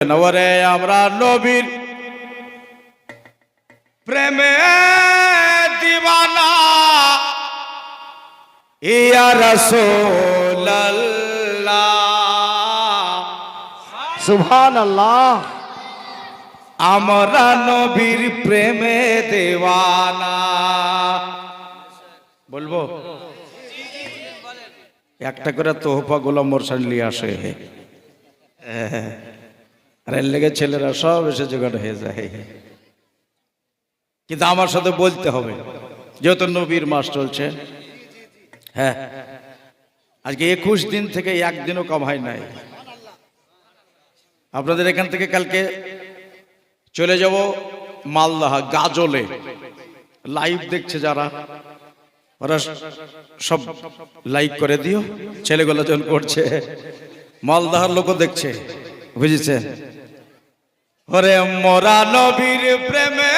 ওরে আমরা নবীর প্রেমে দিবানা। ইয়া রাসূলুল্লাহ। আমরা নবীর প্রেমে দেওয়ানা বলব? একটা করে তোহফা গোলাম মোরসান নিয়ে আসে। হ্যাঁ। আর এর লেগে ছেলেরা সব এসে জোগাড় হয়ে যায়। কিন্তু আমার সাথে বলতে হবে, যেহেতু নবীর মাস চলছে। হ্যাঁ আজকে একুশ দিন থেকে একদিনও কামাই নাই। আপনাদের এখান থেকে কালকে চলে যাব মালদাহ, গাজলে। লাইভ দেখছে যারা, ওরা সব লাইক করে দিও। ছেলেগুলো যখন করছে, মালদাহার লোকও দেখছে বুঝেছে ওরে মোরা নবীর প্রেমে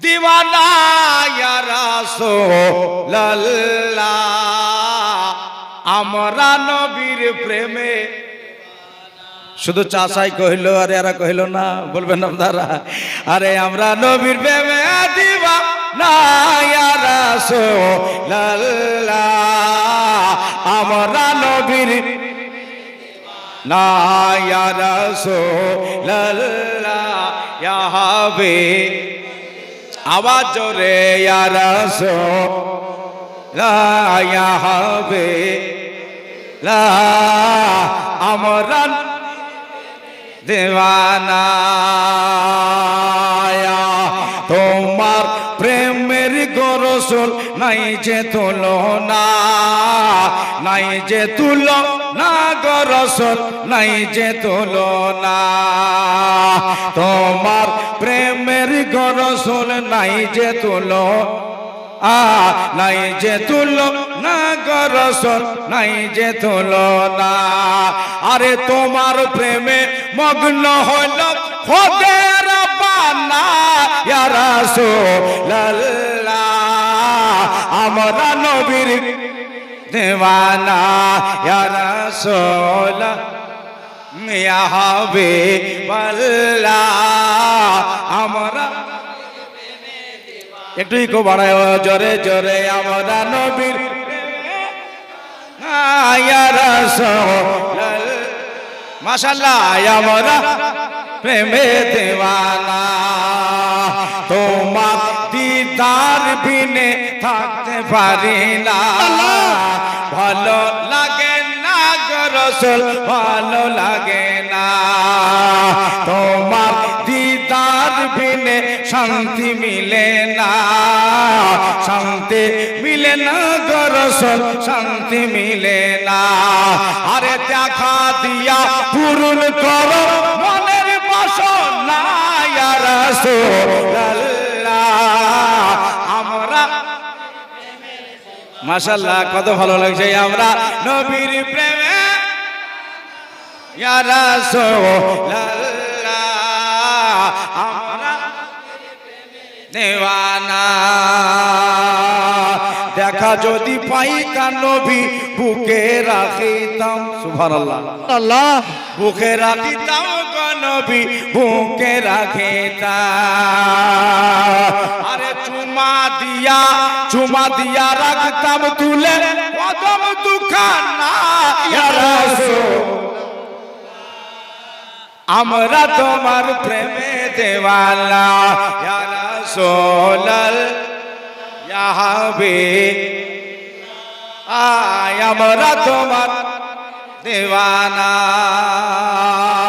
দিওয়ানা রাসূলুল্লাহ। আমরা নবীর প্রেমে শুধু চাষাই কহিল, আরে এরা কহিল না, বলবেন আপনারা। আরে আমরা নবীর প্রেমে দিবা না রাসূলুল্লাহ। আমরা নবীর না ইয়া রাসূলুল্লাহ ইয়া হাবে আওয়াজ জোরে ইয়া রাসূলুল্লাহ ইয়া হাবে লা আমরা দেওয়ানা। প্রেমের গরসল নাই যে তুলনা নাই যে তুল না গরসল নাই যে তুলনা তোমার প্রেমের গরসল নাই যে তুলো, আ, নাই যে তুলো না গরসল নাই যে তুলো না। আরে তোমার প্রেমে মগ্ন হল খোদের বানা, ইয়া রাসূলুল্লাহ। আমরা নবীর দেওয়ানা। ইয়া রাসূল ইয়া হাবিবাল্লাহ, আমরা একটু ইকো বাড়ায় জোরে জোরে, আমরা নবীর মাশাল্লাহ আমরা প্রেমে দেওয়ানা। বিনে থাকতে পারি না। ভালো লাগে না গরসল ভালো লাগে না। তোমার দিদার বিনে শান্তি মিলে না। শান্তি মিলে না গরসল শান্তি মিলে না। আরে দেখা দিয়া পূরণ করো, মনের বাসনা, ইয়া মাশাল্লাহ কত ভালো লাগছে। আমরা নবীর প্রেমে। আমরা দেওয়ানা। দেখা যদি পাই কান নবী বুকে রাখিতাম। সুবহানাল্লাহ। আল্লাহ। বুকে রাখিতাম নবী বুকে রাখিতাম। আরে চুমা দিয়া চুমা দিয়া রাখতাম তুলে কদম দুখানা ইয়া রাসূল আমরা তোমার প্রেমে দেওয়ালা ইয়া রাসূলাল ইয়া হাবিব আয় আমরা তোমার দেওয়ানা